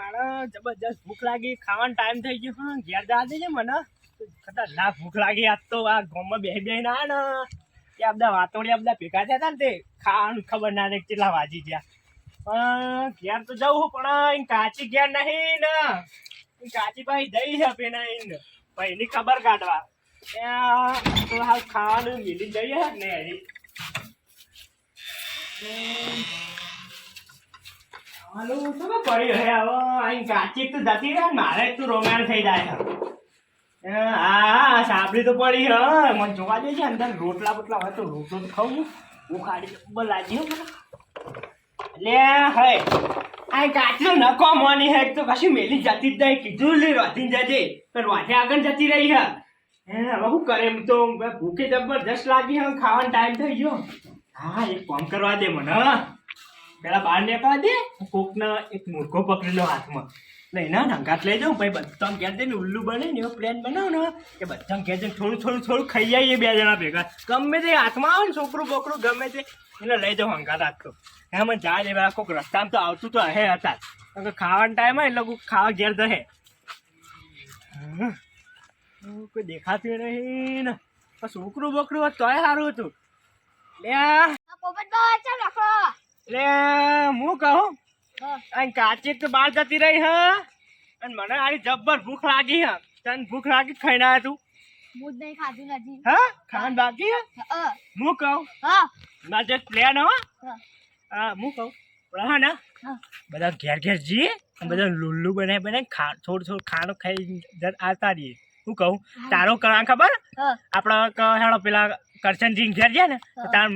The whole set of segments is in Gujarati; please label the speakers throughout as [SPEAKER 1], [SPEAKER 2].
[SPEAKER 1] મારે જબરજસ્ત ભૂખ લાગી. ખાવાનો ટાઈમ થઈ ગયો. હા, ઘેર જવા દેજે મને. ખતરનાક ભૂખ લાગી. આજ તો આ ગામમાં બે બે ના ને. કે બધા વાતોડિયા બધા ભેગા થયા હતા ને તે. ખાવાનું ખબર ના રહે કેટલા વાજી ગયા. પણ ઘેર તો જવું પણ કાચી ઘેર નહીં ને. કાચી ભાઈ જઈ છે પેલા નહીં ને. ભાઈની ખબર કાઢવા. ત્યાં હાલ ખાવાનું મિલી જઈએ ને. હાલો શું કે પડી હે હવે અહીં કાચી તો જતી રહે, મારે તો રોમાન્સ થઈ જાય છે. હા સાંભળી તો પડી, હ, મને જોવા દે છે અંદર રોટલા બોટલા હોય તો રોટલો તો ખાવું હું ખાડી ઉભર મને લે હે આ કાચી તો નકો મોની હે તો કશું મેલી જતી જ નહીં, કીધું લે રોધીને જજે, પણ વાંચે આગળ જતી રહી હે. હે હવે શું કરે એમ તો ભૂખે જબરજસ્ત લાગી હે, ખાવાનો ટાઈમ થઈ ગયો. હા, એક કામ કરવા દે મને, હા. પેલા બહાર નીકળવા દે કોકને એક મૂર્ખો પકડી લો હાથમાં લઈને ઢંકાટ લઈ જાઉં પછી બધા ઘેર જઈને ઉલ્લુ બને ને એવો પ્લાન બનાવો ને કે બધા ઘેર થોડું થોડું થોડું ખાઈ જાય બે જણા ભેગા. ગમે તે હાથમાં આવે ને છોકરું, બોકરું, ગમે તે એને લઈ જાઉં હંકાત હાથતો એમાં મને જાય લેવા કોઈક રસ્તામાં તો આવતું તો હે હતા. કારણ કે ખાવાનો એટલે કોઈ ખાવા ઘેર દહે. કોઈ દેખાતું નહીં ને. છોકરું, બોકરું તોય સારું હતું. લે
[SPEAKER 2] ચાલ
[SPEAKER 1] લે હું કહું? અને કાચી તો બહાર જતી રહી હ? અને મને આની જબ્બર ભૂખ લાગી હ. તને ભૂખ લાગી ખાઈના તું.
[SPEAKER 2] હું જ નહીં ખાધું નથી
[SPEAKER 1] હા? ખાન બાકી હ?
[SPEAKER 2] હું.
[SPEAKER 1] કહું
[SPEAKER 2] હા
[SPEAKER 1] મારે જે પ્લેન હો.
[SPEAKER 2] હા.
[SPEAKER 1] હા કહું? હા ને. બધા ઘેર ઘેર જઈએ બધા લુલ્લુ બનાવી બનાવી ખા થોડું થોડું ખાણું ખાઈ આવતા રહીએ. હું કહું? તારો કરવા ખબર? આપણા હેડો પેલા કરશનજી ઘેર જાય ને તાર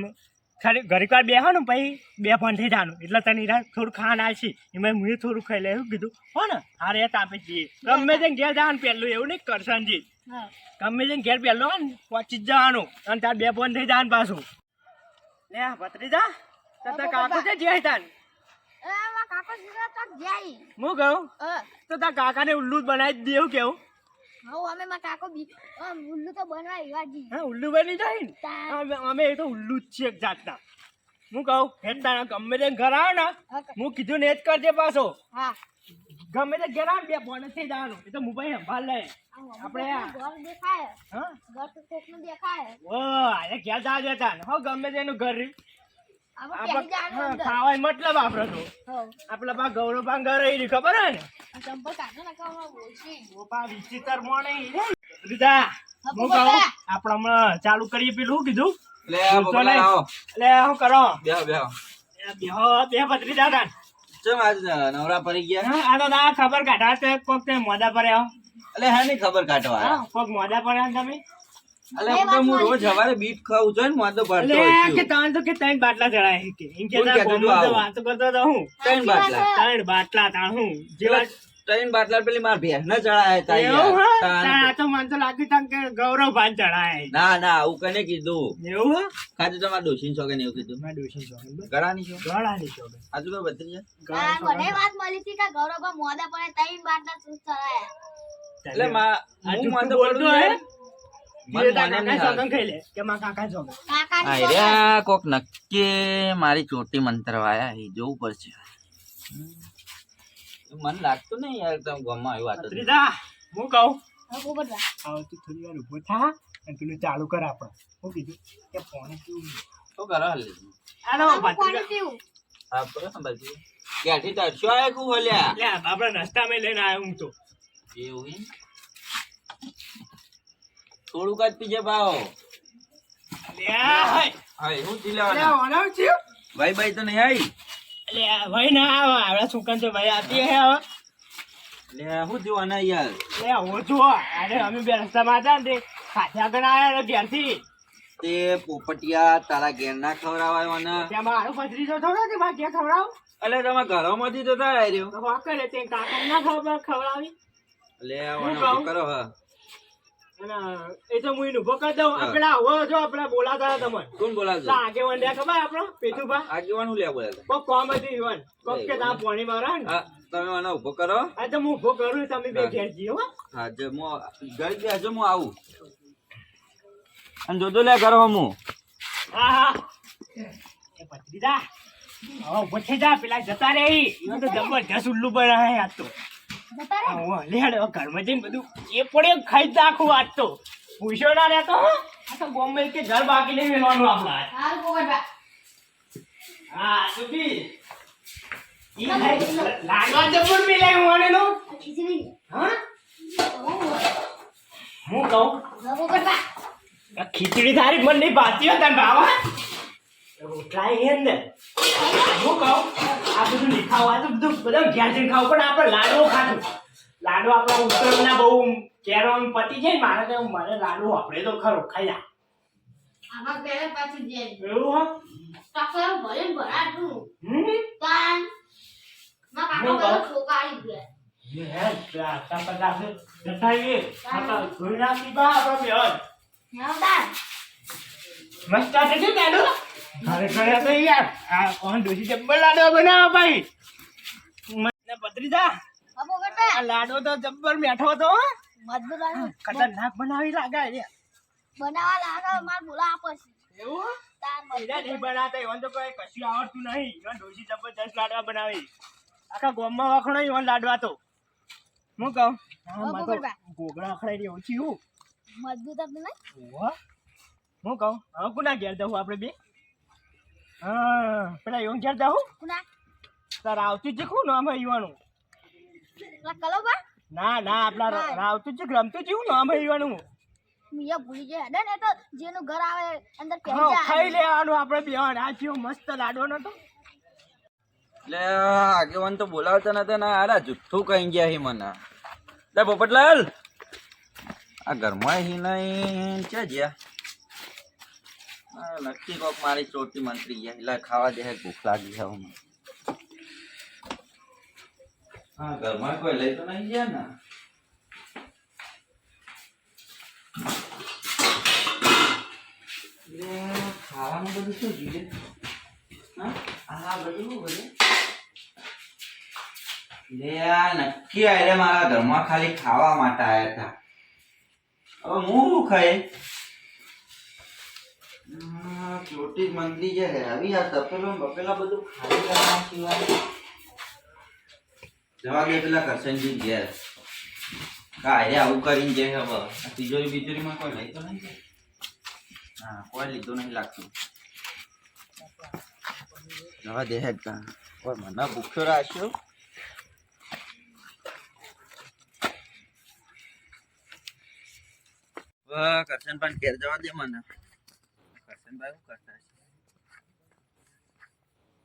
[SPEAKER 1] ખાલી ઘડીક વાર બેહો ને પછી બે ફોન થઈ જવાનું. એટલે તને ઈરા થોડું ખાન આવશે એમાં હું થોડું ખાઈ લે એવું કીધું હો ને હારે તાપે જઈએ. ગમે તેને ઘેર જવાનું પહેલું એવું નહીં કરશનજી ગમે તેને ઘેર પહેલું હોય ને પહોંચી જ જવાનું. અને તાર બે ફોન થઈ જવાનું પાછું. લે ભત્રીજા તો તાર? કાકો છે જ્યાં તાન હું કહું? તો તાર કાકાને ઉલ્લુ જ બનાવી દેવું કેવું?
[SPEAKER 2] હવે અમે મારા કાકો બી ઉલ્લુ તો બનવા એવા જી.
[SPEAKER 1] હા ઉલ્લુ બની જાય ને? અમે એ તો ઉલ્લુ જ એક જાતના. હું કહું હેડતા ગમે તે ઘર આવે ને
[SPEAKER 2] હું
[SPEAKER 1] કીધું ને એ જ કરજે પાછો.
[SPEAKER 2] હા.
[SPEAKER 1] ગમે તે ઘેર આવે બે થઈ જવાનું. એ તો મોબાઈલ સંભાળ લે. આપણે
[SPEAKER 2] ઘર દેખાય.
[SPEAKER 1] હા?
[SPEAKER 2] ઘર તો કોકનું દેખાય.
[SPEAKER 1] ઓ અરે ઘેર જવા દેતા ને હો ગમે તેનું ઘર. રહ્યું. ખાવાય મતલબ આપણે તો.
[SPEAKER 2] હો
[SPEAKER 1] પા ગૌરવ પા ઘર રહી ખબર હે ને? ચાલુ કરીએ પેલું કીધું? નહીં. કરો?
[SPEAKER 3] બેહો બેહો
[SPEAKER 1] બેહો બે પત્રી દાદા.
[SPEAKER 3] ચમ નવરા પડી ગયા
[SPEAKER 1] હા આ તો ના ખબર કાઢવા કોક મોદા પર આવો.
[SPEAKER 3] એટલે હા ની ખબર કાઢવા.
[SPEAKER 1] હા કોક મોદા પર તમે.
[SPEAKER 3] અલે
[SPEAKER 2] બે
[SPEAKER 3] હું તો રોજ. સવારે બીટ ખાઉં છું ને મોઢો ભરતો
[SPEAKER 1] એટલે
[SPEAKER 3] હોય
[SPEAKER 1] કે
[SPEAKER 3] છું.
[SPEAKER 1] તો કે ત્રણ બાટલા ચડાય કે ઇન કે ગામમાં
[SPEAKER 3] હતું
[SPEAKER 1] તો વાત કરતો તો હું.
[SPEAKER 3] ત્રણ બાટલા.
[SPEAKER 1] ત્રણ બાટલા તાણ હું. જેવા
[SPEAKER 3] ત્રણ બાટલા પેલી માર ભેંસ ના ચડાય તા તાન.
[SPEAKER 1] તાણ આ તો મન તો લાગ્યું તાણ કે ગૌરવ ભાન ચડાય.
[SPEAKER 3] ના ના આવું કને કીધું.
[SPEAKER 1] એવું હા
[SPEAKER 3] તો તમારા દોશીન છોકે ને એવું કીધું.
[SPEAKER 1] મેં દોશીન બસ.
[SPEAKER 3] ગળાની છો
[SPEAKER 1] ગળાની છો
[SPEAKER 3] આજુ કઈ બત્રી છે
[SPEAKER 2] આ મને વાત મળી હતી કે ગૌરવ મોદા પર ત્રણ બાટલા ચૂસ ચડાય.
[SPEAKER 3] એટલે માં હું
[SPEAKER 1] મન
[SPEAKER 3] તો
[SPEAKER 1] બોલતો હે? કાકા
[SPEAKER 4] નક્કી મારી ચોટી મંતરવાયા એ જોવું પડશે.
[SPEAKER 3] મને લાગતું નહીં યાર તમે ગામમાં આવી વાત
[SPEAKER 1] હું કહું? થોડી વાર થા અને પેલું ચાલુ કર આપણે. હું કીધું કે ફોન કેવું
[SPEAKER 3] શું કરો હાલી. હા ક્યાંથી તરશો આયા કુ બોલ્યા
[SPEAKER 1] આપણે નાસ્તામાં લઈને આવ્યો હું તો.
[SPEAKER 3] એવું? થોડુંક જ પીજે
[SPEAKER 1] ભાવ.
[SPEAKER 3] હા લેવાના? ભાઈ ભાઈ તો નહીં આવી
[SPEAKER 1] ભાઈ ના આવે. આવડા છોકરા છે ભાઈ આતી હે હવે?
[SPEAKER 3] લે હું આના યાર?
[SPEAKER 1] લે હું જો અરે અમે બે રસ્તામાં હતા ને તે. ખાધા આગળ આવ્યા ઘેરથી.
[SPEAKER 3] તે પોપટિયા તારા ઘેર ના ખવડાવાયો ને
[SPEAKER 1] ત્યાં મારો ભત્રીજો થોડો કે ભાઈ ક્યાં ખવડાવ.
[SPEAKER 3] એટલે તમે ઘરોમાંથી તો થાય રહ્યો
[SPEAKER 1] તો કરે તે કાકા ના ખબર ખવડાવી.
[SPEAKER 3] લે
[SPEAKER 1] હું
[SPEAKER 3] કરો હા
[SPEAKER 1] એ તો હું એને ઊભો દઉં.
[SPEAKER 3] હા.
[SPEAKER 1] પેલા જો આપડે બોલાતા હતા
[SPEAKER 3] કોણ બોલાવજો?
[SPEAKER 1] પેલા આગેવાન ખબર આપણો? પેથુભા
[SPEAKER 3] આગેવાનું લે બોલાવતા
[SPEAKER 1] કોક કોમ હતી ઈવન. કોક કે તા પાણી મારા ને.
[SPEAKER 3] તમે મને ઊભો કરો.
[SPEAKER 1] આ તો હું ઊભો કરું તમે બે ઘેર જીઓ હો.
[SPEAKER 3] હા જે મો ઘર બેસો હું આવું. અને જોજો લે કરો હું
[SPEAKER 1] હા હા. એ ભત્રીજા હવે પછી જા પેલા જતા રે તો જબરજસ્ત ઉલ્લુ આજ તો. લેડ ઘરમાં જઈને બધું એ પડે ખાઈ જ નાખું તો. પૂછ્યો ના રહેતો આ તો બોમ્બે કે ઘર બાકી નહીં મેળવાનું આપણું આજ.
[SPEAKER 2] હાલ પોપટભા
[SPEAKER 1] હા સુબી ઈ ખાઈ લાડવા જબર મિલાય નો?
[SPEAKER 2] ખીચડી
[SPEAKER 1] હા?
[SPEAKER 2] હું
[SPEAKER 1] હું કહું ખીચડી તારી મન નહીં ભાતી હોય તને બાવા રોટલા એ ને. હું કહું આ બધું નહીં ખાવું આ તો બધું બધા ઘેર જઈને ખાવું પણ આપણે લાડવો ખાધું. લાડવો આપણા ઉત્તરના બહુ કેરો પતી જાય ને મારે તો મારે લાડવો આપણે તો ખરો ખાઈ
[SPEAKER 2] આમાં પાછું
[SPEAKER 1] એવું હો?
[SPEAKER 2] ટક્કર ભરે ભરાતું.
[SPEAKER 1] હમ?
[SPEAKER 2] તાનમાં કાકો બધો
[SPEAKER 1] કહું?
[SPEAKER 2] ગયા.
[SPEAKER 1] યે આ તાપા તાપે જતાઈએ. ધોઈ નાખી આપણે બેન મસ્ત છે ઘરે તો યાર. આ કોણ દોશી જબ્બર લાડો બનાવો ભાઈ? મને પતરી જા
[SPEAKER 2] હા પોપટભા
[SPEAKER 1] આ લાડો તો જબ્બર બેઠો હતો. ખતરનાક બનાવી લાગે છે.
[SPEAKER 2] બનાવવા લાગે માર બોલા આપસ
[SPEAKER 1] એવું? એના નહીં બનાવતા એવન તો કોઈ કશું આવડતું નહીં. એવન ડોશી જબરજસ્ત લાડવા બનાવી. આખા ગોમમાં વખણાય એવન લાડવા તો. હું કહું? ગોગળા અખડાઈ રહ્યો છું
[SPEAKER 2] મજબૂત હતું નહીં.
[SPEAKER 1] હું કહું? હવે કોના ઘેર જવું આપણે બે? હા પેલા એવું ઘેર જવું
[SPEAKER 2] કુના
[SPEAKER 1] તાર આવતું છે કોણ નામ યુવાનું
[SPEAKER 2] પેલા કલોબા
[SPEAKER 1] ના ના આપણા
[SPEAKER 2] આવતું
[SPEAKER 1] રાવતું છે રમતું છે નામ યુવાનું
[SPEAKER 2] મિયા ભૂલી જાય. હેડે ને તો જેનું ઘર આવે અંદર
[SPEAKER 1] હા
[SPEAKER 2] પહેરી
[SPEAKER 1] ખાઈ લેવાનું આપણે બે આ થયો મસ્ત લાડવો નતો?
[SPEAKER 4] એટલે આગેવાન તો બોલાવતા નતા ને આરા જુઠ્ઠું કહી ગયા હી મને. લે પોપટલાલ. આ ઘરમાં હી નહીં ક્યાં ગયા નક્કી કોક મારી ચોટી મંત્રી ગયા એટલે ખાવા દે ભૂખ લાગી છે હા ઘરમાં કોઈ લઈ તો નહીં ગયા ને? ખાવાનું બધું શું જોઈએ હા? આ બધું બધું? આ નક્કી આયરે મારા ઘરમાં ખાલી ખાવા માટે આયા હતા હવે હું શું આ ચોટી જ આવી આ તપેલો બપેલા બધું ખાલી કરવા સિવાય. જવા દે પેલા કરશનજી ઘેર. કાંઈ આવું કરીને જે હવે તિજોરી બિજોરીમાં કોઈ લઈ તો નહીં હા, કોઈ લીધું નહીં લાગતું. જવા દે હેડ તા કોઈ મને ભૂખ્યો રાખ્યો. કરશન પણ ઘેર જવા દે મને. કરશનભાઈ શું કરતા છે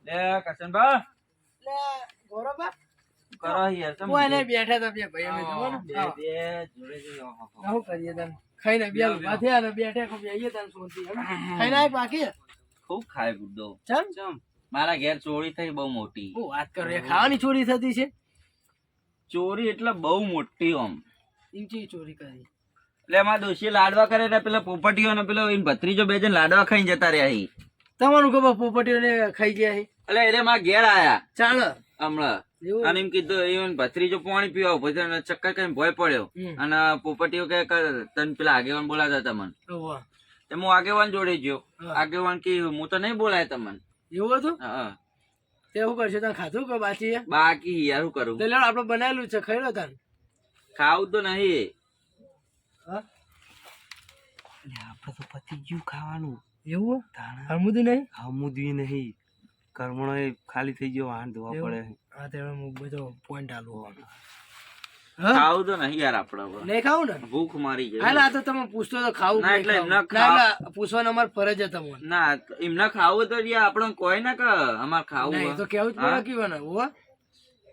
[SPEAKER 4] લે કરશનભાઈ કરો યાર તમે
[SPEAKER 5] કોઈને બેઠા તા બે ભાઈ અમે જુઓ ને.
[SPEAKER 4] બે. બે જોડે જોડે.
[SPEAKER 5] શું કરીએ તને ખાઈને બે ઊભા થયા ને બેઠા કે બેહીએ તને શાંતિ ખાઈને આય પાકી
[SPEAKER 4] ખૂબ ખાય ગુડ્ડો
[SPEAKER 5] ચમ
[SPEAKER 4] મારા ઘેર ચોરી થઈ બહુ મોટી
[SPEAKER 5] હું વાત કરો એ ખાવાની ચોરી થતી છે
[SPEAKER 4] ચોરી એટલે બહુ મોટી આમ
[SPEAKER 5] ઈંચી ચોરી કરી
[SPEAKER 4] એટલે એમાં દોશી લાડવા કરે ને પેલા પોપટીઓ ને પેલો ઈન ભત્રીજો બે જણ લાડવા ખાઈને જતા રહ્યા હી.
[SPEAKER 5] તમારું ખબર પોપટીઓને ખાઈ ગયા
[SPEAKER 4] એટલે એને માં ઘેર આયા.
[SPEAKER 5] ચાલ.
[SPEAKER 4] હમણાં. અને એમ કીધું ભત્રીજો પાણી પીવા પછી ચક્કર કરીને ભય પડ્યો. અને પોપટીઓ કે તને પેલા આગેવાન બોલાતા તમને. હું આગેવાન જોડે ગયો. આગેવાન કે હું તો નહીં બોલાય તમને
[SPEAKER 5] એવું હતું?
[SPEAKER 4] હા
[SPEAKER 5] તે કરશે? તને ખાધું કે બાકી
[SPEAKER 4] બાકી યાર શું કરું?
[SPEAKER 5] તે આપડે બનાવેલું છે ખાઈ લો તને.
[SPEAKER 4] ખાવું તો નહીં.
[SPEAKER 5] હા
[SPEAKER 6] આપણે તો પતી ગયું ખાવાનું.
[SPEAKER 5] એવું? હમુદું નહીં?
[SPEAKER 6] હમુદવી નહીં. કર્મણો એ ખાલી થઈ ગયો વાહન ધોવા પડે.
[SPEAKER 5] હા તે હું બધો પોઈન્ટ આલુ હોવાનો.
[SPEAKER 4] ખાવું તો નહીં યાર આપડે
[SPEAKER 5] નહીં ખાવું ને?
[SPEAKER 4] ભૂખ મારી
[SPEAKER 5] હા
[SPEAKER 4] જાય
[SPEAKER 5] આ તો તમે પૂછતો તો ખાવું
[SPEAKER 4] ના, એટલે
[SPEAKER 5] નહીં
[SPEAKER 4] એમના
[SPEAKER 5] ખાવું? ના,
[SPEAKER 4] ખાવ-
[SPEAKER 5] એટલે પૂછવાનો અમાર ફરજ છે તમને.
[SPEAKER 4] ના એમને ખાવું તો યાર આપણે કોઈ ના કે અમાર ખાવું.
[SPEAKER 5] તો કેવું જ? પડે.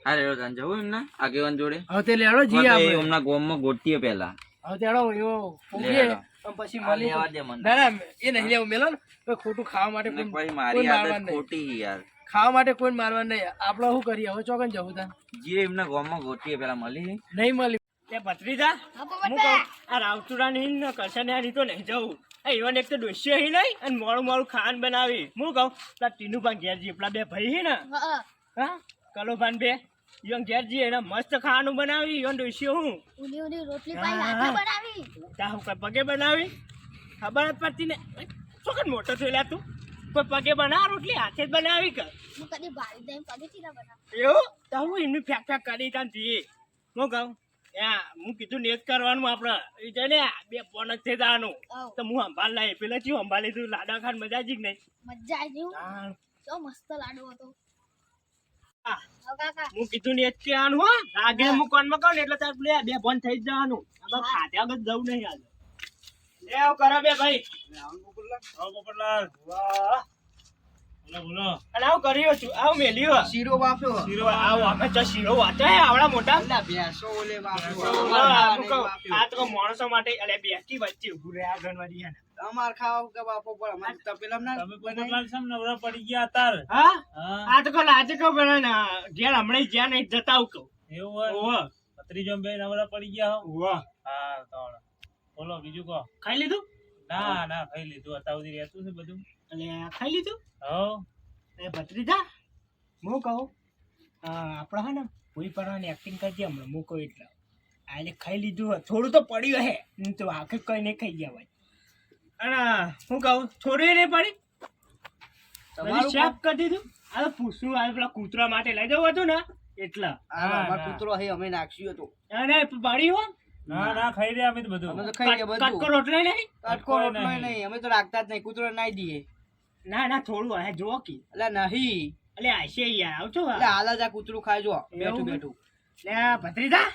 [SPEAKER 4] હા? રેડો જવું એમના આગેવાન જોડે?
[SPEAKER 5] હવે તે લેડો જઈએ આપણે
[SPEAKER 4] ગોમમાં
[SPEAKER 5] હવે તેડો એવો ઊંઘીએ, પછી મળી
[SPEAKER 4] લેવા દે મને.
[SPEAKER 5] ના ના એ નહીં લેવું. મેલો ને તો ખોટું ખાવા માટે કોઈ
[SPEAKER 4] મારી આદત ખોટી યાર.
[SPEAKER 5] ખાવા માટે કોઈ મારવા નહીં. આપણે શું કરીએ? હવે ચોકન જવું તા
[SPEAKER 4] જે એમના ગોમમાં ગોતીએ પેલા મળી
[SPEAKER 5] નહીં. મળી.
[SPEAKER 1] તે ભત્રીજા
[SPEAKER 2] હું
[SPEAKER 1] કહું આ રાવચુરાની ને આ તો નહીં જવું. આ ઈવન એક તો ડોસી હી નહીં અને મોડું મોડું ખાન બનાવી. હું કહું પેલા ટીનુભાઈ ઘેર પેલા બે ભાઈ હી ને.
[SPEAKER 2] હા.
[SPEAKER 1] હા કલોભાન બે. ઘેર જઈએ એને મસ્ત ખાવાનું બનાવી ઈવન ડોસી હું.
[SPEAKER 2] ઊંધી ઊંધી રોટલી. પાઈ હાથે બનાવી.
[SPEAKER 1] તા હું કઈ પગે બનાવી. ખબર જ પડતી ને. ચોકન મોટો થયો લા તું? કોઈ પગે બનાવ રોટલી હાથે જ બનાવી કર.
[SPEAKER 2] હું કદી ભારી પગે થી ના બનાવ.
[SPEAKER 1] એવું? તો હું એમની ફેક ફેક કરી તાં તીએ હું કહું યા હું કીધું નેત કરવાનું આપણે એ છે ને બે પોનક જ થઈ જવાનું. તો હું સંભાળ લાવી પેલા ચિયું સંભાળી તું? લાડા ખાન મજા જ નહીં?
[SPEAKER 2] મજા આવી
[SPEAKER 1] તાણ.
[SPEAKER 2] તો મસ્ત લાડુ હતો.
[SPEAKER 1] હા.
[SPEAKER 2] હા કાકા
[SPEAKER 1] હું કીધું નેત આનું હો. આગે હું. કોનમાં કહું ને એટલે તાર લે બે ફોન થઈ જવાનું. આ ખાતે આગળ જવું નહીં આજે લે આવ કરો બે ભાઈ.
[SPEAKER 6] આવ પોપટલાલ.
[SPEAKER 1] વાહ.
[SPEAKER 6] બોલો બોલો.
[SPEAKER 1] અને આવું કર્યો છું. આવું મેલ્યું
[SPEAKER 3] શીરો બાફ્યો
[SPEAKER 1] શીરો આવ અમે તો શીરો વાંચે આવડા મોટા.
[SPEAKER 3] ના બેસો ઓલે બાફ્યો.
[SPEAKER 1] કહું. આ તો માણસો માટે અલે બેસી વચ્ચે ઉભું રહ્યા આ ગણવાડી ને.
[SPEAKER 3] અમાર ખાવા કે બાપો પણ અમાર તપેલા ના
[SPEAKER 6] તમે પોપટલાલ સમ નવરા પડી ગયા તાર
[SPEAKER 1] હા?
[SPEAKER 6] હા.
[SPEAKER 1] આ તો કહું આજે કહું પેલા ને? ઘેર હમણાં જ્યાં નહીં જતા કહું.
[SPEAKER 6] એવું હોય?
[SPEAKER 1] ઓહો.
[SPEAKER 6] ભત્રીજો બે નવરા પડી ગયા હો. હા તો બોલો બીજું કહો.
[SPEAKER 1] ખાઈ લીધું?
[SPEAKER 6] ના ના ખાઈ લીધું. અત્યાર રહેતું છે બધું.
[SPEAKER 1] અને ખાઈ લીધું?
[SPEAKER 6] હો.
[SPEAKER 1] એ ભત્રીજા હું કહું? આપણે હે ને કોઈ પરવાની એક્ટિંગ કરજે હમણાં હું કહું એટલે આજે ખાઈ લીધું થોડું તો પડ્યું હે તો આખે કઈ નહીં ખાઈ ગયા હોય. અને હું કહું થોડું નહીં પડી.
[SPEAKER 3] તમારું
[SPEAKER 1] શેફ કરી દીધું આ તો પૂછવું આ પેલા કૂતરા માટે લઈ જવું હતું ને એટલે.
[SPEAKER 3] આ અમાર કૂતરો હે અમે નાખ્યું હતું
[SPEAKER 1] અને પડી હો.
[SPEAKER 6] ના ના ખાઈ રહ્યા અમે તો
[SPEAKER 3] અમે તો ખાઈ ગયા
[SPEAKER 1] કટકો રોટલો નહીં?
[SPEAKER 3] કટકો રોટલો નહીં. અમે તો રાખતા જ નહીં કૂતરો નાઈ દઈએ.
[SPEAKER 1] ના ના થોડું હે જો કે.
[SPEAKER 3] એટલે નહીં.
[SPEAKER 1] એટલે આશે યાર આવજો
[SPEAKER 3] એટલે હાલ જ આ કૂતરું ખાઈ જો બેઠું બેઠું.
[SPEAKER 1] લે ભત્રીજા.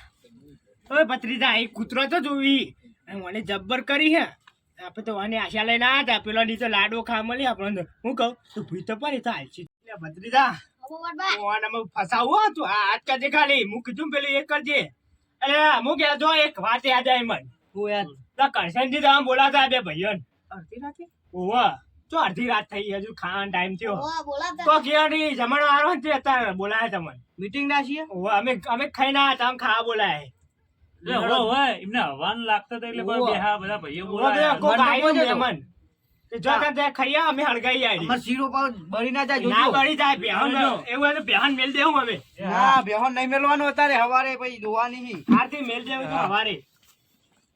[SPEAKER 1] ઓય ભત્રીજા એ કૂતરો તો જોવી મને જબ્બર કરી હે. આપણે તો આને આશા લઈને આવ્યા હતા. પેલો ની તો લાડો ખા મળી આપણને હું કહું તું ભૂઈ તો પડી હાલશી લે ભત્રીજા આનામાં ફસાવું હો તું. આ હાથ કરજે ખાલી. હું કીધું પેલું એક કરજે. અરે હું કે જો એક વાત યાદ આવી મને.
[SPEAKER 3] હું
[SPEAKER 1] તો કરશનજી તમે બોલાતા બે ભાઈઓ
[SPEAKER 3] અડધી રાતે?
[SPEAKER 1] ઓવા તો અડધી રાત થઈ હજુ ખાવાનો ટાઈમ થયો. તો ઘેરની જમણ વાળો હતા અત્યારે બોલાયા તમને
[SPEAKER 3] મીટિંગ ના છીએ?
[SPEAKER 1] ઓવા અમે અમે ખાઈ ના તમે ખાવા બોલાયા.
[SPEAKER 6] એમને હવાનું લાગતું એટલે બેહા બધા ભાઈઓ બોલાયા.
[SPEAKER 1] કોક
[SPEAKER 3] મને
[SPEAKER 1] આયુ
[SPEAKER 3] બોલજો તો.
[SPEAKER 1] મહેમાન. તે જો ત્યાં ત્યાં અમે હળગાઈ આયા
[SPEAKER 3] અમાર શીરો પાવ બળી ના જાય
[SPEAKER 1] ના બળી જાય બેહન એવું હોય તો બેહન મેલ દેવું અમે.
[SPEAKER 3] ના બેહોન નહીં મેલવાનું અત્યારે હવારે પછી ધોવાની નહીં
[SPEAKER 1] આરતી મેલ દેવું તો હવારે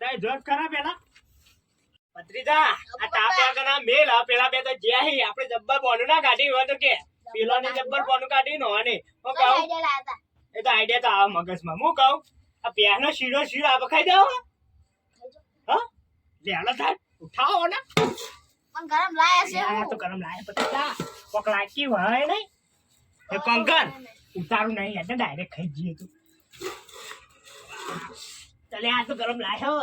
[SPEAKER 1] તાય જોત ખરા પેલા? ભત્રીજા આ તાપ્યા આગળના મેલ. આ પેલા બે તો જ્યાં હી. આપણે જબ્બર બોનું ના કાઢી હોય તો કે. પેલા ને જબ્બર બોનું કાઢી નો ને હું કહું?
[SPEAKER 2] આઈડિયા
[SPEAKER 1] એ તો આઈડિયા તો આવે મગજમાં. હું કહું? આ બેનો શીરો શીરો આ બખાઈ દેવો હા. લેલો થાય ઉઠાવો ને.
[SPEAKER 2] પણ ગરમ લાયા છે
[SPEAKER 1] આ તો ગરમ લાયા પતા કોક લાગી હોય નહીં. એ કંકર ઉતારું નહીં એટલે ડાયરેક્ટ ખાઈ જઈએ તું. ચાલે આ તો ગરમ લાયો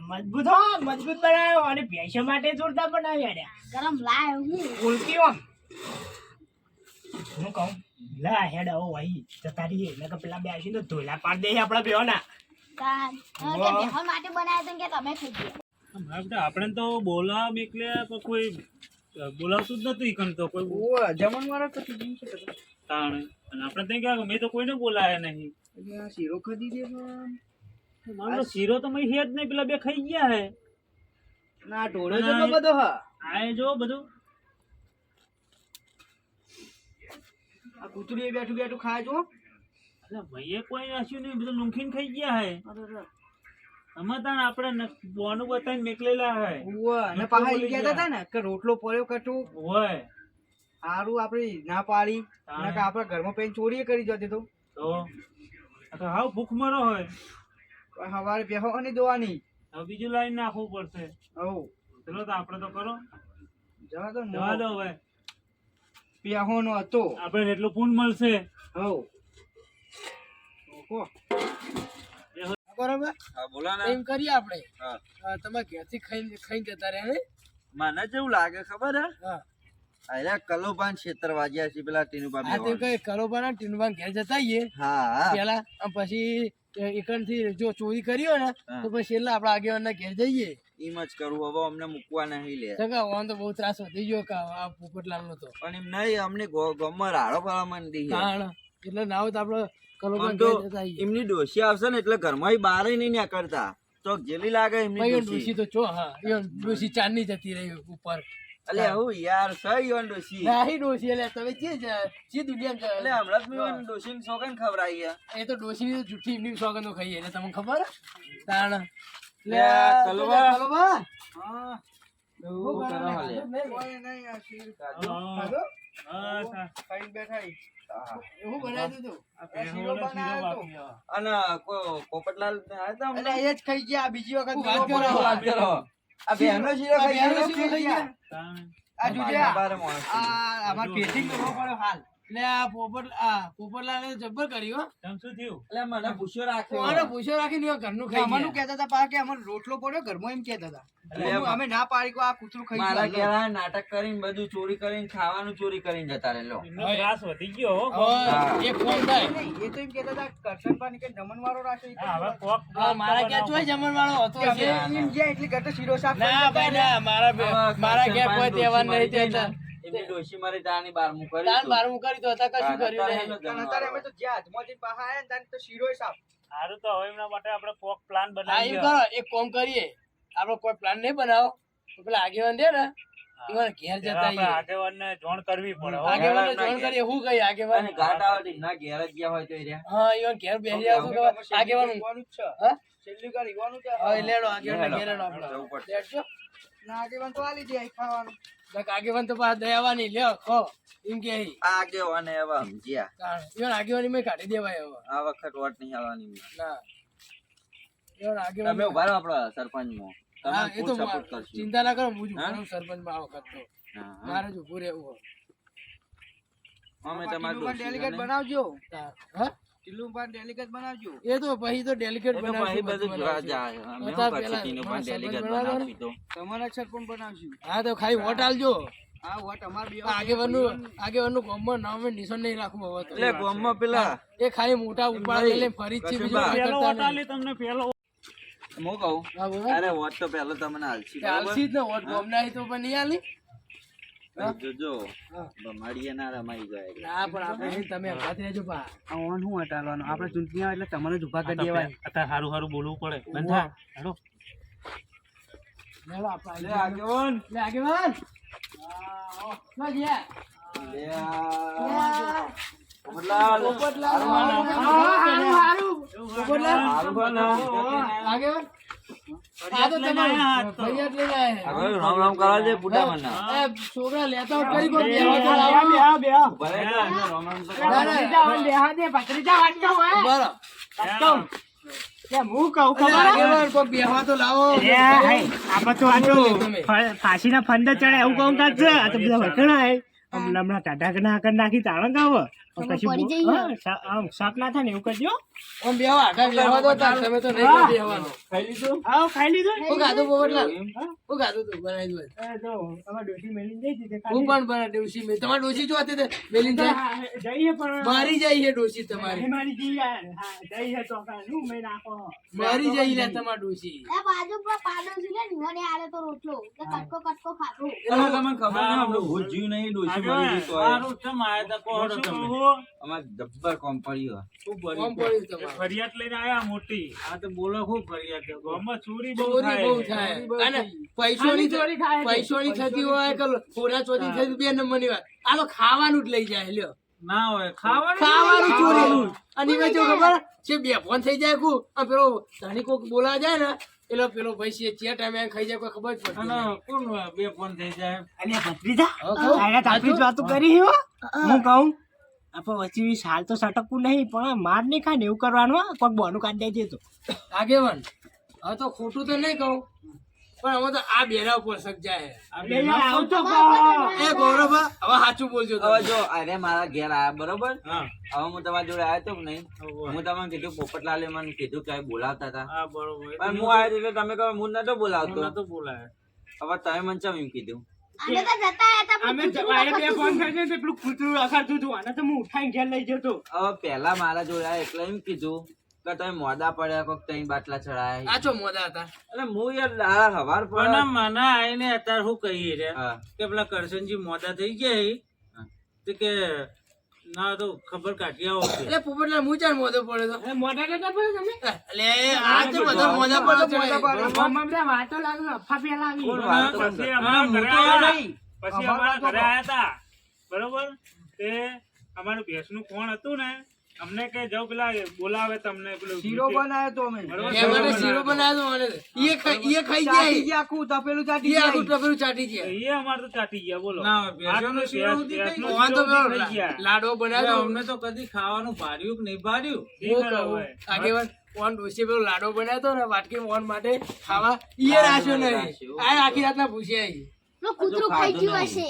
[SPEAKER 1] મજબૂત હો મજબૂત બનાવ્યો અને ભેંસો માટે જોરદાર બનાવ્યા
[SPEAKER 2] ગરમ લાયો હું.
[SPEAKER 1] ઉલટી હો કહું? લા હેડ આવો ભાઈ જતા રહીએ. નકર પેલા બેસી તો ધોલા પાડ દે આપણા
[SPEAKER 2] હતા ને કે તમે ખાઈ ગયા?
[SPEAKER 6] મારા બેટા આપણે તો બોલાવા મોકલ્યા કોઈ બોલાવતું જ નતું ઈકન તો કોઈ.
[SPEAKER 3] ઓવે, જમણવારો તો કીધું છે તો.
[SPEAKER 6] તાણ. અને આપણે ત્યાં ક્યાં મેં તો કોઈને બોલાયા નહીં.
[SPEAKER 3] એટલે શીરો ખરી દે
[SPEAKER 6] મારો શીરો તો મેં હેજ નહીં પેલા બે ખાઈ ગયા હે.
[SPEAKER 3] ના ઢોળે જેટલો બધો હ.
[SPEAKER 6] આ જો બધું
[SPEAKER 3] આ કૂતરું બેઠું બેઠું ખાય જો
[SPEAKER 6] અરે ભાઈએ કોઈ નાખ્યું નહીં બધું લૂંખીને ખાઈ ગયા હે. અમે તાણ આપણે ન- બોનું બતાવીને મેકલેલા હે.
[SPEAKER 3] ઈ કહેતા હતા ને કે રોટલો પડ્યો કટુ.
[SPEAKER 6] હોય
[SPEAKER 3] સારું આપણે ના પાડી.
[SPEAKER 6] તાણે.
[SPEAKER 3] નકર આપણા ઘરમાં પેન ચોરીએ કરી જતી તો.
[SPEAKER 6] તો? હાવ ભૂખ મરો હોય
[SPEAKER 3] હવારે બેહો દોવાની.
[SPEAKER 6] હવે બીજું લાઈન નાખવું પડશે.
[SPEAKER 3] હવ
[SPEAKER 6] ચલો તો આપણે તો કરો.
[SPEAKER 3] જવા દો
[SPEAKER 6] જવા દો હવે.
[SPEAKER 3] બેહોનો હતો.
[SPEAKER 6] આપણે એટલું પૂન મળશે.
[SPEAKER 3] હવ. બરોબર?
[SPEAKER 4] હા બોલો ને.
[SPEAKER 5] એમ કરીએ આપણે.
[SPEAKER 4] હા.
[SPEAKER 5] હા, તમે ઘેરથી ખાઈને ખાઈને જતા રહે હે?
[SPEAKER 4] મને જેવું લાગે ખબર હે?
[SPEAKER 5] હા.
[SPEAKER 4] અરે કલોબાન ક્ષેત્ર વાગ્યા છે પેલા ટીનુબા
[SPEAKER 5] આ તે. કઈ કરોબાના ટીનબાન ઘેર જતા
[SPEAKER 4] હા હા.
[SPEAKER 5] પેલા પછી એકણથી જો ચોરી કરી ને તો પછી છેલ્લા આપડા આગેવાન ના ઘેર જઈએ.
[SPEAKER 4] એમ જ કરવું. હવે અમને મૂકવા નહીં લે.
[SPEAKER 5] સગા ઓન તો બહુ ત્રાસ વધી ગયો કા આ પોપટલાલ નો તો.
[SPEAKER 4] પણ એમ નહીં અમને ગમર રાડો પાડવા માંડી
[SPEAKER 5] એટલે ના હોય તો આપડે
[SPEAKER 4] એમની ડોશી આવશે ને એટલે ઘરમાં બારે નહીં નીકળતા. તો જેલી લાગે એમની
[SPEAKER 5] ડોસી તો ચો હા ડોસી ચાંદની જતી રહી ઉપર.
[SPEAKER 4] અલે હું. યાર સહી ઈવન ડોશી
[SPEAKER 5] નાહી ડોસી અલે તમે જે જે દુનિયા
[SPEAKER 4] એટલે હમણાં જ મેં ઈવન ડોશીને સોગન ખવડાવી ગયા
[SPEAKER 5] એ તો ડોસી ની જુઠ્ઠી સોગન નો ખાઈએ એટલે તમને ખબર? તાણ.
[SPEAKER 4] લે, કલવા.
[SPEAKER 5] કલવા.
[SPEAKER 3] હા.
[SPEAKER 5] શું કરો
[SPEAKER 4] કરો હાલે?
[SPEAKER 6] હા, હા,
[SPEAKER 5] બનાવ્યું હતું
[SPEAKER 6] આ શીરો બાકી છે.
[SPEAKER 4] અને કો- પોપટલાલ ને આયા તા
[SPEAKER 5] એ જ ખાઈ ગયા બીજી વખત
[SPEAKER 4] વાત કરો? આ બેનનો શીરો
[SPEAKER 5] આ
[SPEAKER 4] ખાઈ ગયો?
[SPEAKER 5] આ જોજે
[SPEAKER 4] બારે
[SPEAKER 5] અમાર પેટી કરવો પડ્યો હાલ. એટલે આ પોપટ આ પોપટલાલે જબ્બર કર્યો
[SPEAKER 6] તમ શું થયું?
[SPEAKER 4] એટલે મને પૂછ્યો રાખ્યો.
[SPEAKER 5] મને પૂછ્યો રાખી દીધો ઘરનું ખાઈ
[SPEAKER 7] અમારું કહેતા હતા પા કે અમને રોટલો પડ્યો ઘરમાં એમ કહેતા હતા. અમે- અમે ના પાડી કો આ કૂતરું ખાઈ
[SPEAKER 4] મારા
[SPEAKER 7] ગયું.
[SPEAKER 4] નાટક કરીને બધું ચોરી કરીને ખાવાનું ચોરી કરીને જતા રહેલો.
[SPEAKER 6] ત્રાસ વધી ગયો હો.
[SPEAKER 5] હવે એક ફોન થાય.
[SPEAKER 7] એ તો એમ કહેતા હતા કરશનભાઈ કે જમણવારો રાખે એ
[SPEAKER 6] હવે કોક
[SPEAKER 5] મારા ક્યાં ચોય જમણવાળો હતો
[SPEAKER 7] કે એમ ગયા એટલે ઘટે શીરો સાફ
[SPEAKER 5] ના ભાઈ ના મારા મારા કે કોઈ તહેવાર નહીં
[SPEAKER 4] એમની ડોશી મારી તાની બારમું કરી
[SPEAKER 5] તાન બારમું કરી તો હતા કશું કર્યું નહીં.
[SPEAKER 4] એનો
[SPEAKER 7] અત્યારે અમે તો જ્યાં હાથમાંથી બહાર આવ્યા ને તાન તો શીરોય સાફ
[SPEAKER 6] હારું તો હવે એમના માટે આપણે કોક પ્લાન બનાવી
[SPEAKER 5] એમ કરો એક કોમ કરીએ. આપણો કોઈ પ્લાન નહીં બનાવો. તો પેલા આગેવાન દે ને. ઈવન ઘેર જતા
[SPEAKER 6] આપણે
[SPEAKER 5] આવીએ.
[SPEAKER 6] આગેવાનને જાણ કરવી પડે હો.
[SPEAKER 5] આગેવાનને જોઈન કરીએ હું કઈ આગેવાન
[SPEAKER 4] ઘાટ આવે તો ઘેર જ ગયા હોય તો એ
[SPEAKER 5] હા ઈવન ઘેર બેસી જાવ શું આગેવાન
[SPEAKER 7] ઈવાનું જ છે.
[SPEAKER 5] હા?
[SPEAKER 7] છેલ્લી વાર ઈવાનું છે.
[SPEAKER 5] હા લેડો આગેવાન ઘેર લેડો આપણે.
[SPEAKER 4] જવું પડશે.
[SPEAKER 7] ના આગેવાન તો આલી દે ખાવાનું.
[SPEAKER 5] આગેવાન તો પાછા દયાવાની લ્યો ખો એમ કે
[SPEAKER 4] આગેવાન એવા સમજ્યા.
[SPEAKER 5] ઈવન આગેવાની મેં કાઢી દેવાય હવે
[SPEAKER 4] આ વખત વોટ નહીં આવવાની
[SPEAKER 5] ના ઈવન આગેવાન
[SPEAKER 4] તમે ઊભા રહો આપણા સરપંચમાં. તમે
[SPEAKER 5] હા
[SPEAKER 4] કરશો.
[SPEAKER 5] ચિંતા ના કરો હું જ
[SPEAKER 4] હા?
[SPEAKER 5] સરપંચમાં આ વખત તો
[SPEAKER 4] હા, હા.
[SPEAKER 5] મારે જ ઉભું રહેવું.
[SPEAKER 4] અમે તમારું
[SPEAKER 7] ડેલિગેટ બનાવજો
[SPEAKER 5] તાણ.
[SPEAKER 7] બનાવજો.
[SPEAKER 5] એ તો પછી તો ડેલિકેટ
[SPEAKER 4] બધું જોવા જાય. અમે તો.
[SPEAKER 7] તમારા અક્ષર પણ
[SPEAKER 5] હા તો ખાલી વોટ આલજો.
[SPEAKER 7] હા વોટ અમાર બે
[SPEAKER 5] આગેવાનનું આગેવાનનું ગામમાં નામે નિશાન નહીં રાખવું હવે તો.
[SPEAKER 4] એટલે ગામમાં પેલા
[SPEAKER 5] એ ખાલી મોટા ઉપાડ લઈ ફરી છે બીજું
[SPEAKER 6] પેલો વોટ આલી તમને પેલો
[SPEAKER 4] હું કહું? અરે વોટ તો પહેલો તમને
[SPEAKER 5] આલસી જ ને વોટ ગામના તો પણ નહીં આલી?
[SPEAKER 4] જોજો. બમાડીએ ના રમાઈ જાય
[SPEAKER 5] ના પણ આપણે તમે હંગાત રહેજો પા
[SPEAKER 7] આ ઓન શું હટાડવાનું? આપણે ચૂંટણી આવે એટલે તમને જ ઊભા કરી દેવાય.
[SPEAKER 6] અત્યારે સારું સારું બોલવું પડે. બંધા હેડો.
[SPEAKER 4] લે આગેવાન.
[SPEAKER 5] લે આગેવાન. હા, ઓ, લે.
[SPEAKER 4] લે
[SPEAKER 5] છોકરા લેતા તો ના, ના, ઊભા રહો. અરે આગેવાન કોઈ બેહવા તો લાવો.
[SPEAKER 1] આપણે તો આ તો
[SPEAKER 5] તમે.
[SPEAKER 1] ફ- ફાંસીના ફંદે ચડે એવું કહું કાંક છે? આ તો બધા વખણા હમણાં લમણા કરી નાખી તારણ ગાવ.
[SPEAKER 2] જઈએ.
[SPEAKER 1] હા, આમ શાક ના થાય ને એવું કરજો
[SPEAKER 5] આમ બેહવા આગળ બેહવા દો તાર, તમે તો નહીં કોઈ બેહવાનું.
[SPEAKER 4] ખાઈ લીધું
[SPEAKER 1] આવો ખાઈ લીધું
[SPEAKER 5] શું ખાધું પોપટલાલ? શું ખાધું તું? બનાવી દો.
[SPEAKER 1] એ તો અમાર ડોશી મેલીને જઈ હતી
[SPEAKER 5] હું પણ બનાવી ડોશી મેં. તમારી ડોશી જો હતી તે જાય.
[SPEAKER 1] જઈએ પણ
[SPEAKER 5] મારી જાય ડોશી તમારી
[SPEAKER 1] મારી હા જઈએ તો કાંઈ મેં નાખો
[SPEAKER 5] મારી જાય લે તમાર ડોશી
[SPEAKER 2] એ બાજુ પર પાડોશી ને નિહોને આલે તો રોટલો કે કટકો કટકો ખાધો
[SPEAKER 4] એટલે તમને ખબર નહીં અમને ભૂત જીવ નહીં ડોશી મરી
[SPEAKER 6] તા કહો તમે?
[SPEAKER 4] અમારે જબ્બર કોમ પડ્યું
[SPEAKER 6] શું
[SPEAKER 5] કોમ
[SPEAKER 6] ભર્યું?
[SPEAKER 5] પડ્યું તમારે.
[SPEAKER 6] ફરિયાદ લઈને આયા મોટી. આ તો બોલો ખૂબ ફરિયાદ ગામમાં ચોરી બહુ થાય.
[SPEAKER 5] અને પૈસોની
[SPEAKER 1] ચોરી થાય
[SPEAKER 5] પૈસોની થતી હોય કે સોના ચોરી થતી બે નંબરની વાત. આ તો ખાવાનું જ લઈ જાય લ્યો.
[SPEAKER 6] ના હોય. ખાવાનું
[SPEAKER 5] ખાવાનું ચોરી અને એમાં જો ખબર છે બે ફોન થઈ જાય કુ અને પેલો ધણી કોક બોલા જાય ને પેલો પેલો ભાઈ છે ટાઈમે ખાઈ જાય કોઈ ખબર જ પડતી
[SPEAKER 6] અને કોણ બે ફોન થઈ જાય.
[SPEAKER 1] અલ્યા ભત્રીજા
[SPEAKER 5] હવે કહું?
[SPEAKER 1] આયા તો જ વાતો કરી હો. હું કહું આપણે વચ્ચે સાલ તો સટકવું નહીં પણ માર નહીં ખાને એવું કરવાનું કોઈક કોક બોનું કાઢી દેજે તો.
[SPEAKER 5] આગેવાન હવે તો ખોટું તો નહીં કહું પણ હવે તો આ બેરા ઉપર શક જાય
[SPEAKER 6] આ
[SPEAKER 1] લે યાર, આવું તો કહો.
[SPEAKER 5] એ ગૌરવ હવે સાચું બોલજો તમે.
[SPEAKER 4] હવે જો અરે મારા ઘેર આયા બરોબર? હવે હું તમારા જોડે આવ્યો તો નહીં? હું તમને કીધું પોપટલાલે મને કીધું કે બોલાવતા હતા.
[SPEAKER 6] હા બરોબર.
[SPEAKER 4] પણ હું આવ્યો એટલે તમે કહો હું નતો બોલાવતો.
[SPEAKER 6] હું નતો બોલાય.
[SPEAKER 4] હવે તમે મને ચમ એમ કીધું?
[SPEAKER 2] અમે તો જતા હતા
[SPEAKER 1] અમે જવાય બે ફોન કરીને તો પેલું કૂતરું અખાડતું હતું. આને તો હું ઉઠાઈને ઘેર લઈ જતો
[SPEAKER 4] હવે પહેલા મારા જોયા એટલે એમ કીધું કે તમે મોદા પડ્યા કોક ત્યાં બાટલા ચડાયા.
[SPEAKER 5] આ ચો મોદા હતા?
[SPEAKER 4] અરે હું યાર આ હવાર
[SPEAKER 6] પણ મને આઈને અત્યારે શું કહીએ રે કે પેલા કરશનજી મોદા થઈ ગયા હી. તો કે ના તો ખબર કાઢી આવો
[SPEAKER 5] એટલે પોપટલાલ હું ચાર મોદો પડ્યો તો.
[SPEAKER 1] એ મોઢા નતા પડે તમે?
[SPEAKER 5] એટલે આ તો બધો મોઢા પર
[SPEAKER 1] બધા વાતો લાગે અફા
[SPEAKER 4] પેલા આવી.
[SPEAKER 6] પછી અમારા ઘરે
[SPEAKER 4] તો
[SPEAKER 6] આયા. પછી અમારા ઘરે આવ્યા હતા. બરોબર? તે અમારું ભેંસનું કોણ હતું ને? અમને કે જાઓ પેલા બોલાવે તમને પેલું
[SPEAKER 7] શીરો બનાવ્યો તો અમે?
[SPEAKER 5] મને શીરો બનાવ્યો મને. ઈએ ઈએ ખાઈ જાય
[SPEAKER 7] ગયા. આખું તપેલું ચાટી
[SPEAKER 5] ઈ આખું
[SPEAKER 7] ગયા.
[SPEAKER 5] ચાટી જાય
[SPEAKER 6] ઈએ અમાર તો ચાટી ગયા બોલો.
[SPEAKER 4] ના,
[SPEAKER 6] આ
[SPEAKER 4] શીરો
[SPEAKER 6] ઉધી
[SPEAKER 4] સુધી
[SPEAKER 6] ભેંસનો
[SPEAKER 5] તો
[SPEAKER 6] ખાઈ
[SPEAKER 5] બનાવ્યો
[SPEAKER 4] અમને તો કદી ખાવાનું ભાર્યું કે નહીં ભાર્યું?
[SPEAKER 5] ઓ
[SPEAKER 6] ખરાબ
[SPEAKER 5] કહું, ઓન ડોસી પેલો લાડો બનાવ્યો તો ને વાટકી ઓન માટે ખાવા. ઈએ રાખ્યો નહીં. આ આખી રાતના ભૂસ્યા ઈ.
[SPEAKER 2] લો કૂતરું ખાઈ ગયું હશે.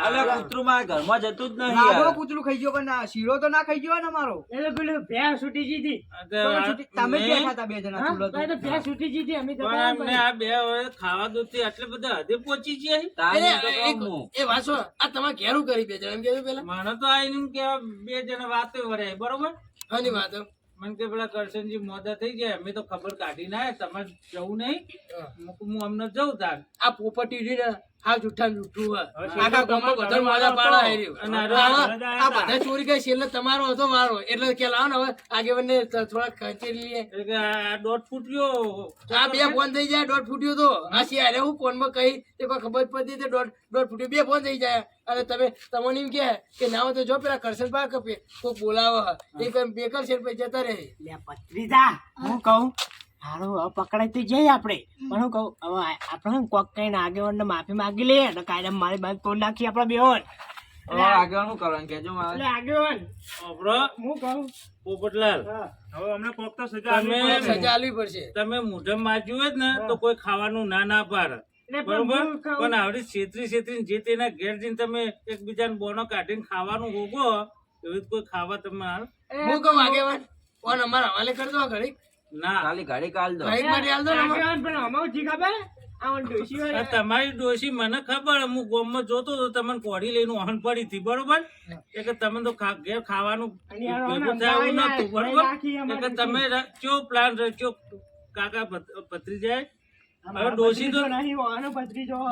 [SPEAKER 4] અલે કૂતરું મારા ઘરમાં જતું જ નહીં
[SPEAKER 7] નાગો કૂતરું ખાઈ ગયો પણ ના શીરો તો ના ખાઈ ગયો ને મારો
[SPEAKER 1] એટલે પેલું ભેંસ છૂટી જીધી
[SPEAKER 7] તો તમે બેઠા હતા બે જણા ચૂલો
[SPEAKER 1] તો ભેંસ છૂટી જીધી અમે તો
[SPEAKER 6] અમને આ બે વર્ષ ખાવા દોથી આટલે બધા હદે પહોંચી ગયા
[SPEAKER 4] તારે
[SPEAKER 5] એટલે
[SPEAKER 4] તો
[SPEAKER 5] એક-
[SPEAKER 4] કહું હું.
[SPEAKER 5] એ વાંચો આ તમારે ઘેરું કરી બે જણા એમ કહેજો પેલા
[SPEAKER 6] મને તો આઈને બે જણા વાતો વરે બરોબર?
[SPEAKER 5] હાની વાતો.
[SPEAKER 6] મને કે પેલા કરશનજી મોદા થઈ ગયા અમે તો ખબર કાઢી ના તમારે જવું નહીં. હું. અમને જવું તાર.
[SPEAKER 5] આ પોપટી ને હાવ જુઠ્ઠા જુઠ્ઠું હોય. આખા ગામમાં બધા મારા પાડા.
[SPEAKER 6] આ
[SPEAKER 5] આવા-. બધા ચોરી કઈ છેલ્લે તમારો હતો મારો. એટલે કે લાવો ને હવે આગેવાનને ત- થોડા ખંચેરી લઈએ.
[SPEAKER 6] દોઢ ફૂટ્યો.
[SPEAKER 5] આ બે ફોન થઈ જાય દોઢ ફૂટ્યો તો. આ સિયારે હું ફોનમાં કહી તે કોઈ ખબર પડતી તે દોઢ દોઢ ફૂટ્યો. બે ફોન થઈ જાય. અને તમે તમને એમ કે કે ના હોય તો જો પેલા કરશન પા કપે કોઈ બોલાવે. એ કઈ બેકર શેર પે જતા રહે.
[SPEAKER 1] લે પત્રીદા હું કહું? હારું હવે પકડાઈ તો જઈએ આપણે. પણ હું કહું હવે આપણે હું કોક કઈ આગેવાન ને માફી માગી લઈએ? ને કાયદા મારી બાદ તોડ નાખી
[SPEAKER 4] શું કરવાનું કહેજો મારે?
[SPEAKER 1] આગેવાન.
[SPEAKER 6] અભરો
[SPEAKER 1] હું કહું?
[SPEAKER 6] પોપટલાલ હવે અમને કોક તો સજા
[SPEAKER 5] તમે
[SPEAKER 6] આપવી
[SPEAKER 5] સજા આલવી પડશે.
[SPEAKER 6] તમે મોઢમ માજ્યું હોય ને તો કોઈ ખાવાનું ના ના પાડે. બરોબર? પણ આવડી છેતરી છેતરી જે તેના ઘેર જઈને તમે એકબીજાને બોનો કાઢીને ખાવાનું હોગો એવી કોઈ ખાવા તમારે.
[SPEAKER 5] હું કહું આગેવાન ફોન અમારા હવાલે કરજો ઘડી
[SPEAKER 6] ના.
[SPEAKER 4] ખાલી ગાડી કાલ દો.
[SPEAKER 1] પણ અમારું જી ખબર
[SPEAKER 6] તમારી ડોશી મને ખબર હું ગોમમાં જોતો તો તમને કોડી લઈને ઓહન પડી હતી બરોબર? એ કે તમે તો ઘેર ખાવાનું ભેગું થાય નતું બરોબર? કે તમે કયો પ્લાન રચ્યો કાકા પથરી જાય? હવે ડોશી તો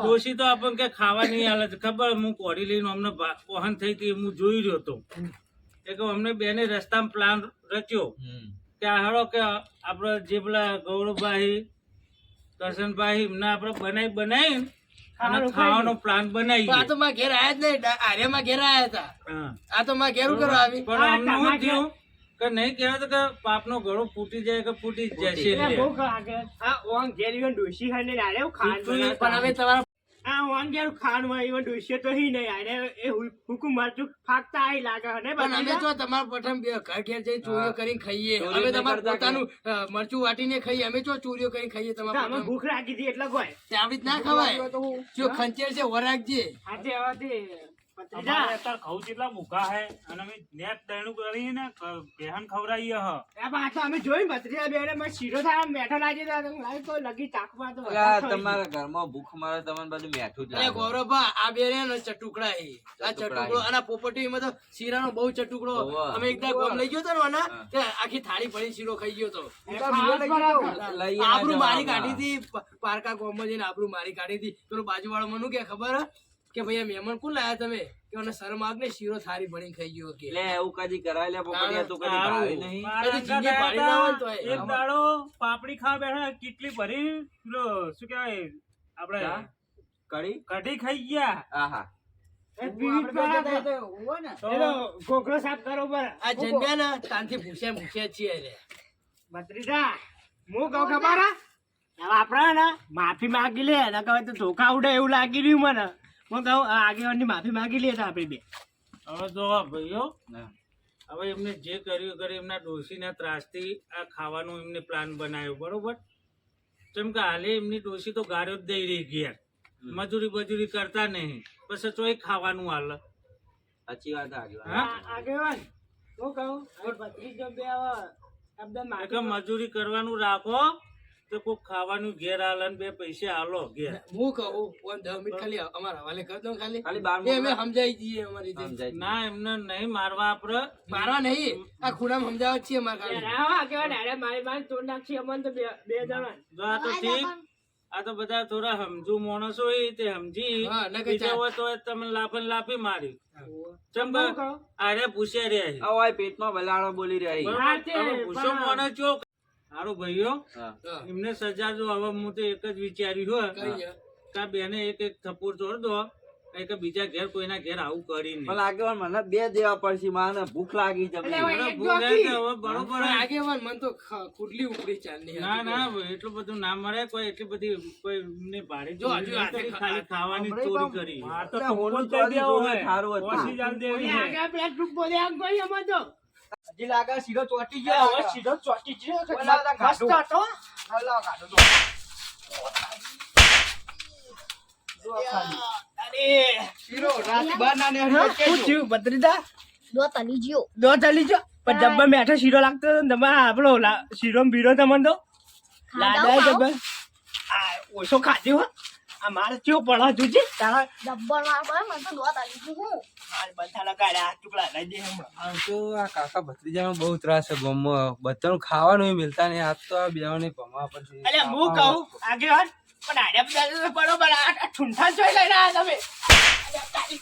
[SPEAKER 6] ડોશી તો આપણને કે ખાવા નહીં આલે ખબર હું કોડી લઈને અમને વહન થઈ હતી હું જોઈ રહ્યો હતો. એ કે અમને બેને રસ્તામાં પ્લાન રચ્યો
[SPEAKER 4] હમ.
[SPEAKER 6] કે કે આપણે જે પેલા ગૌરવભાઈ કરશનભાઈ એમને આપણે બનાવી બનાવી અને
[SPEAKER 1] ખાવાનો
[SPEAKER 6] પ્લાન
[SPEAKER 5] બનાવી આ તો માં ઘેર આયા જ નહીં ડા- આર્યમાં ઘેર આયા હતા.
[SPEAKER 6] હા.
[SPEAKER 5] આ તો માં ઘેર કરવા આવી.
[SPEAKER 6] પણ અમને શું થયું? કે નહીં કહેવાય તો કે પાપનો ગળો ફૂટી જાય કે ફૂટી જ જાય છે
[SPEAKER 1] એટલે. બહુ આગળ આ ઓન ઘેર ઈવન ડોશી ખાઈ ને આરે હું ખાન
[SPEAKER 5] પણ હવે તમારા
[SPEAKER 1] આ ઓન ખાનમાં ઈવન ડોશી તો હી નહીં આરે એ હુકુમ મરચું ફાકતા આઈ લાગે ને
[SPEAKER 5] પણ અમે તો તમાર પઠમ બે ઘર ઘેર ચોરીઓ કરીને ખાઈએ. અમે તમારું પોતાનું મરચું વાટીને ખાઈએ. અમે ચો ચોરીઓ કરીને ખાઈએ
[SPEAKER 1] તો અમે ભૂખ લાગી હતી એટલે કોઈ
[SPEAKER 5] તે આવી ના ખવાય. જો ખંચેર છે વરાગજી
[SPEAKER 1] આજે
[SPEAKER 6] અમારે અત્યારે ઘઉં જેટલા મૂકા હે અને અમે નેટ દયણું કરીને બેહન ખવડાવીએ હ.
[SPEAKER 1] આ પાછો અમે જોઈ ભત્રીજા બેને માં શીરો થાય આમ લાગી તો આમ લાગે લગી ચાખવા તો
[SPEAKER 3] અલા,
[SPEAKER 1] વધારે ખાઈ
[SPEAKER 3] તમારા ઘરમાં ભૂખ મારે તમને બધું મેઠું જ લાગે.
[SPEAKER 5] ગૌરવભા આ બે રે ચટુકડા આ
[SPEAKER 3] ચટુકડો
[SPEAKER 5] અને પોપટી માં તો શીરાનો બહુ ચટુકડો. અમે એકદા ગોમ લઈ ગયો તો ને આખી થાળી ભરી શીરો ખાઈ ગયો તો.
[SPEAKER 3] ના
[SPEAKER 5] આબરૂ મારી કાઢી હતી પારકા ગોમમાં જઈને આબરૂ મારી કાઢી હતી. પેલો બાજુવાળો મને કે ખબર હે? કે ભાઈ આ મહેમાન કોણ લાયા તમે? કે મને શરમ આગ ને શીરો થારી ભણી ખાઈ ગયો કે?
[SPEAKER 3] લે એવું કદી કરાય લે પોપડિયા તો કદી
[SPEAKER 6] સારું.
[SPEAKER 3] નહીં.
[SPEAKER 6] મારા
[SPEAKER 5] કદી જીભે પાડી ના હોય
[SPEAKER 6] હતા. એક દાડો પાપડી ખાવા બેઠા કેટલી ભરી પેલો શું કહેવાય આપણે?
[SPEAKER 3] કઢી?
[SPEAKER 6] કઢી ખાઈ ગયા.
[SPEAKER 3] આહા.
[SPEAKER 1] એલો સાફ કરો
[SPEAKER 5] આ ને ભૂસ્યા ભૂસ્યા છીએ રે
[SPEAKER 1] ભત્રીજા હું કહું ખબર? ને માફી માંગી લે ને કહે તો ધોકા ઉડે એવું લાગી રહ્યું મને. હું કહું આ આગેવાનની માફી માંગી લઈએ તો આપણે બે.
[SPEAKER 6] હવે જો ભાઈઓ હવે એમને જે કર્યું કરે એમના ડોશીના ત્રાસથી આ ખાવાનું એમને પ્લાન બનાવ્યો બરોબર? કેમ કે હાલે એમની ડોશી તો ગાળ્યો જ દઈ રહી ઘેર. મજૂરી બજૂરી કરતા નહીં. પછી ચોય ખાવાનું હાલ.
[SPEAKER 3] સાચી વાત
[SPEAKER 1] આગેવાન હું કહું
[SPEAKER 6] મજૂરી કરવાનું રાખો. તો કોક ખાવાનું ઘેર આલન બે પૈસા આલો ઘેર.
[SPEAKER 5] હું કહું ઓન દસ મિનિટ ખાલી અમારા હવાલે કરી દઉં ખાલી.
[SPEAKER 3] ખાલી બાર
[SPEAKER 5] અમે સમજાઈ જઈએ અમારી રીતે
[SPEAKER 6] ના એમને નહીં મારવા આપડે.
[SPEAKER 5] મારવા નહીં. આ ખૂણામાં સમજાવ છીએ અમારા ખાલી.
[SPEAKER 1] આગેવાન અરે મારી મારી તોડ નાખી અમને તો બે બે જણા.
[SPEAKER 6] જો આ તો ઠીક. આ તો બધા થોડા સમજુ માણસો હોય તે સમજી.
[SPEAKER 5] હા,
[SPEAKER 6] બીજા હોય તો તમે લાફન લાફી મારી. ચમ આરે પૂછ્યા રહ્યા.
[SPEAKER 3] પેટમાં બલાડો બોલી રહી
[SPEAKER 6] બરોબર?
[SPEAKER 1] હા, તે
[SPEAKER 6] હવે પૂછો માણસ જો સારું ભાઈઓ એમને સજા જો હવે હું તો એક જ વિચાર્યું હોય
[SPEAKER 5] કરી
[SPEAKER 6] કે બેને એક એક થપ્પડ તોડ દો એ કે બીજા ઘેર કોઈના ઘેર આવું કરી નહીં
[SPEAKER 4] પણ આગેવાન મને બે દેવા પડશે માને ભૂખ લાગી
[SPEAKER 5] એક
[SPEAKER 6] ભૂખ. લાગે હવે બરોબર
[SPEAKER 5] આગેવાન મને તો ખુડલી ઉપડી ચાલી
[SPEAKER 6] ના ના એટલું બધું ના મળે કોઈ એટલી બધી કોઈ ને ભાડે
[SPEAKER 5] જો, હજુ
[SPEAKER 6] કરી, ખાલી ખાવાની ચોરી કરી
[SPEAKER 1] માર તો હોલ દઈ દેવો હોય.
[SPEAKER 4] સારું હતું.
[SPEAKER 1] ઓછી જાન દેવી છે.
[SPEAKER 5] ટૂંક બોલે આમ કોઈ અમાર તો.
[SPEAKER 3] હજી લાગે શીરો ચોટી
[SPEAKER 1] હવે સીધો ચોટી ગયો છે.
[SPEAKER 3] બોલાવો તા
[SPEAKER 1] મસ્ત હતો.
[SPEAKER 3] બોલાવો કાઢો તો.
[SPEAKER 1] અરે.
[SPEAKER 3] શીરો રાત બાર ના ને
[SPEAKER 1] હા, શું થયું
[SPEAKER 2] દો તલી જ્યો
[SPEAKER 1] દો ચાલી જો પણ જબ્બર મેઠો શીરો લાગતો હતો તમે આપણો શીરો બીરો તમને તો? ઓછો ખાધ્યો હો. આ મારે ચો પડા જોજે. તારા
[SPEAKER 2] ડબ્બલ માર પડે મને તો દોત આલી હું.
[SPEAKER 1] હાલ બંધાના કાઢ્યા ટુકડા લઈ દે હમણાં.
[SPEAKER 8] આમ તો આ કાકા ભત્રીજાનો બહુ ત્રાસ છે ગામમાં બધાનું ખાવાનું મિલતા નહીં. આજ તો આ બેવાને ભમા પડશે.
[SPEAKER 1] અલે હું કહું આગેવાન પણ આડે બધા પડો બરોબર આ ઠુંઠા જોઈ લઈને આયા તમે. અલ્યા તારી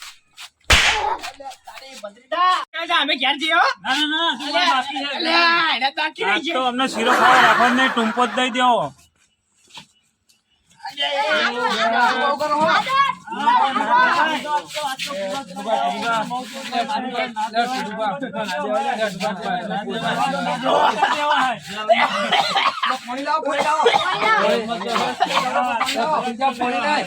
[SPEAKER 1] અલ્યા તારી ભત્રીજા અલ્યા અમે ઘેર જઈએ હો.
[SPEAKER 6] ના ના ના હજુ મારે બાકી છે.
[SPEAKER 1] અલ્યા એના બાકી રહી
[SPEAKER 6] આજ
[SPEAKER 1] છે.
[SPEAKER 6] તો અમને શીરો ખાવા રાખવા નહીં ટૂંપો જ દઈ દેવો.
[SPEAKER 3] પાણી લાવો પાણી લાવો
[SPEAKER 8] પોણી લાય.